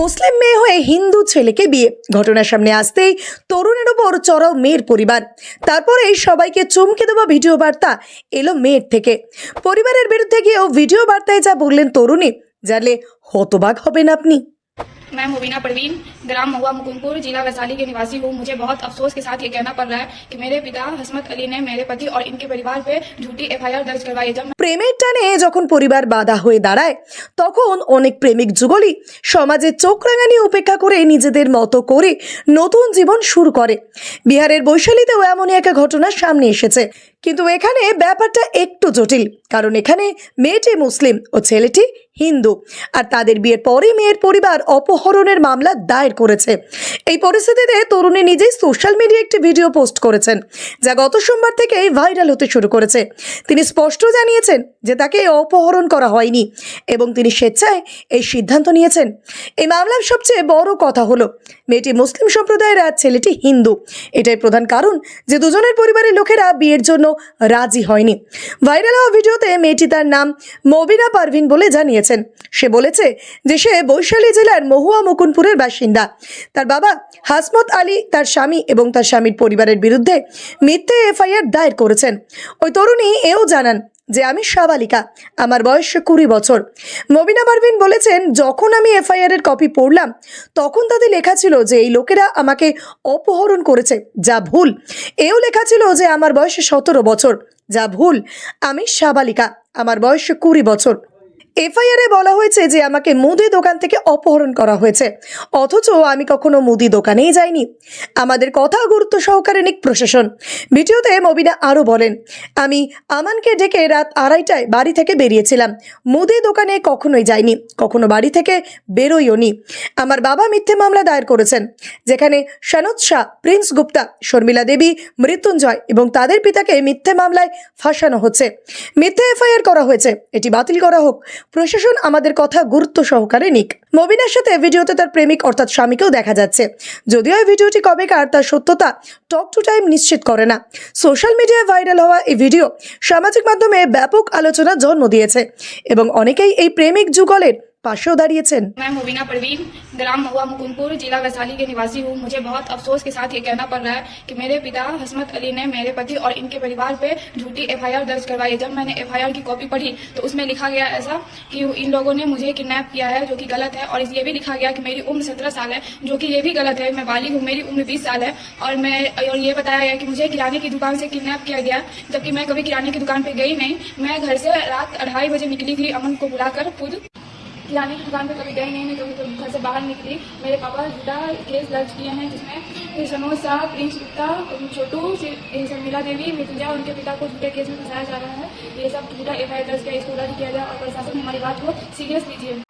মুসলিম মেয়ে হয়ে হিন্দু ছেলেকে বিয়ে। ঘটনার সামনে আসতেই তরুণের ওপর চড়াও মেয়ের পরিবার। তারপরে সবাইকে চমকে দেওয়া ভিডিও বার্তা এলো মেয়ের থেকে। পরিবারের বিরুদ্ধে গিয়েও ভিডিও বার্তায় যা বললেন তরুণী, জানলে হতবাক হবেন আপনি। मैं मुबीना परवीन ग्राम महुआ मुकुंदपुर जिला वैशाली के निवासी हूँ मुझे बहुत अफसोस के साथ ये कहना पड़ रहा है कि मेरे पिता हसमत अली ने मेरे पति और इनके परिवार पे झूठी एफआईआर दर्ज करवाई है। जब প্রেমের টানে যখন পরিবার বাধা হয়ে দাঁড়ায় তখন অনেক প্রেমিক যুগলই সমাজে চোখ রাঙানি উপেক্ষা করে নিজেদের মতো করে নতুন জীবন শুরু করে বিহারের বৈশালীতেও এমনই একটা ঘটনা সামনে এসেছে কিন্তু এখানে ব্যাপারটা একটু জটিল, কারণ এখানে মেয়েটি মুসলিম ও ছেলেটি হিন্দু। আর তাদের বিয়ের পরে মেয়ের পরিবার অপহরণের মামলা দায়ের করেছে। এই পরিস্থিতিতে তরুণী নিজেই সোশ্যাল মিডিয়া একটি ভিডিও পোস্ট করেছেন, যা গত সোমবার থেকে ভাইরাল হতে শুরু করেছে। তিনি স্পষ্ট জানিয়েছেন যে তাকে অপহরণ করা হয়নি এবং তিনি স্বেচ্ছায় এই সিদ্ধান্ত নিয়েছেন। এই মামলার সবচেয়ে বড় কথা হলো, মেয়েটি মুসলিম সম্প্রদায়ের আর ছেলেটি হিন্দু। এটাই প্রধান কারণ যে দুজনের পরিবারের লোকেরা বিয়ের জন্য রাজি হয়নি। ভাইরাল হওয়া ভিডিওতে মেয়েটি তার নাম মবিনা পারভিন বলে জানিয়েছেন। সে বলেছে যে সে বৈশালী জেলার মহুয়া মুকুনপুরের বাসিন্দা। তার বাবা হাসমত আলী, তার স্বামী এবং তার স্বামীর পরিবারের বিরুদ্ধে মিথ্যে এফআইআর দায়ের করেছেন। ওই তরুণী এও জানান যে আমি সাবালিকা, আমার বয়স কুড়ি বছর। মবিনা পারভিন বলেছেন, যখন আমি এফআইআর এর কপি পড়লাম, তখন তাতে লেখা ছিল যে এই লোকেরা আমাকে অপহরণ করেছে, যা ভুল। এও লেখা ছিল যে আমার বয়স সতেরো বছর, যা ভুল। আমি সাবালিকা, আমার বয়স কুড়ি বছর। এফআইআরে বলা হয়েছে যে আমাকে মুদি দোকান থেকে অপহরণ করা হয়েছে। অথচ আমি কখনো মুদি দোকানেই যাইনি। আমাদের কথা গুরুত্ব সহকারে নিক প্রশাসন। ভিডিওতে মবিনা আরও বলেন, আমি আমানকে ডেকে রাত আড়াইটায় বাড়ি থেকে বেরিয়েছিলাম। মুদি দোকানে কখনোই যাইনি, কখনো বাড়ি থেকে বেরোইও নি। আমার বাবা মিথ্যে মামলা দায়ের করেছেন, যেখানে সনৎ শাহ, প্রিন্স গুপ্তা, শর্মিলা দেবী, মৃত্যুঞ্জয় এবং তাদের পিতাকে মিথ্যে মামলায় ফাঁসানো হচ্ছে। মিথ্যে এফআইআর করা হয়েছে, এটি বাতিল করা হোক। প্রশাসন আমাদের কথা গুরুত্ব সহকারে নিক। মবিনার সাথে ভিডিওতে তার প্রেমিক অর্থাৎ স্বামীকেও দেখা যাচ্ছে। যদিও এই ভিডিওটি কবেকার, তার সত্যতা টক টু টাইম নিশ্চিত করে না। সোশ্যাল মিডিয়ায় ভাইরাল হওয়া এই ভিডিও সামাজিক মাধ্যমে ব্যাপক আলোচনা জন্ম দিয়েছে এবং অনেকেই এই প্রেমিক যুগলের পাশেও দাঁড়িয়েছেন मैं मुबीना परवीन ग्राम महुआ मुकुंदपुर जिला वैशाली के निवासी हूँ मुझे बहुत अफसोस के साथ ये कहना पड़ रहा है कि मेरे पिता हसमत अली ने मेरे पति और इनके परिवार पे झूठी एफआईआर दर्ज करवाई है। जब मैंने एफआईआर की कॉपी पढ़ी तो उसमें लिखा गया ऐसा कि इन लोगों ने मुझे किडनैप किया है जो कि गलत है और ये भी लिखा गया कि मेरी उम्र सत्रह साल है जो कि ये भी गलत है मैं बालिग हूँ मेरी उम्र बीस साल है और मैं और ये बताया गया कि मुझे किराने की दुकान से किडनैप किया गया जबकि मैं कभी किराने की दुकान पे गई नहीं मैं घर से रात अढ़ाई बजे निकली थी अमन को बुलाकर खुद किराने की दुकान पे कभी गई नहीं, मैं कभी कभी घर से बाहर निकली। मेरे पापा जुटा केस दर्ज किए हैं, जिसमें सनोज शाह प्रिंस गुप्ता छोटू शर्मिला देवी मृतुजा उनके पिता को झूठे केस में फंसाया जा रहा है। ये सब झूठा एफ़ आई आर दर्ज किया इसको दर्ज किया जाए और प्रशासन हमारी बात को सीरियस लीजिए।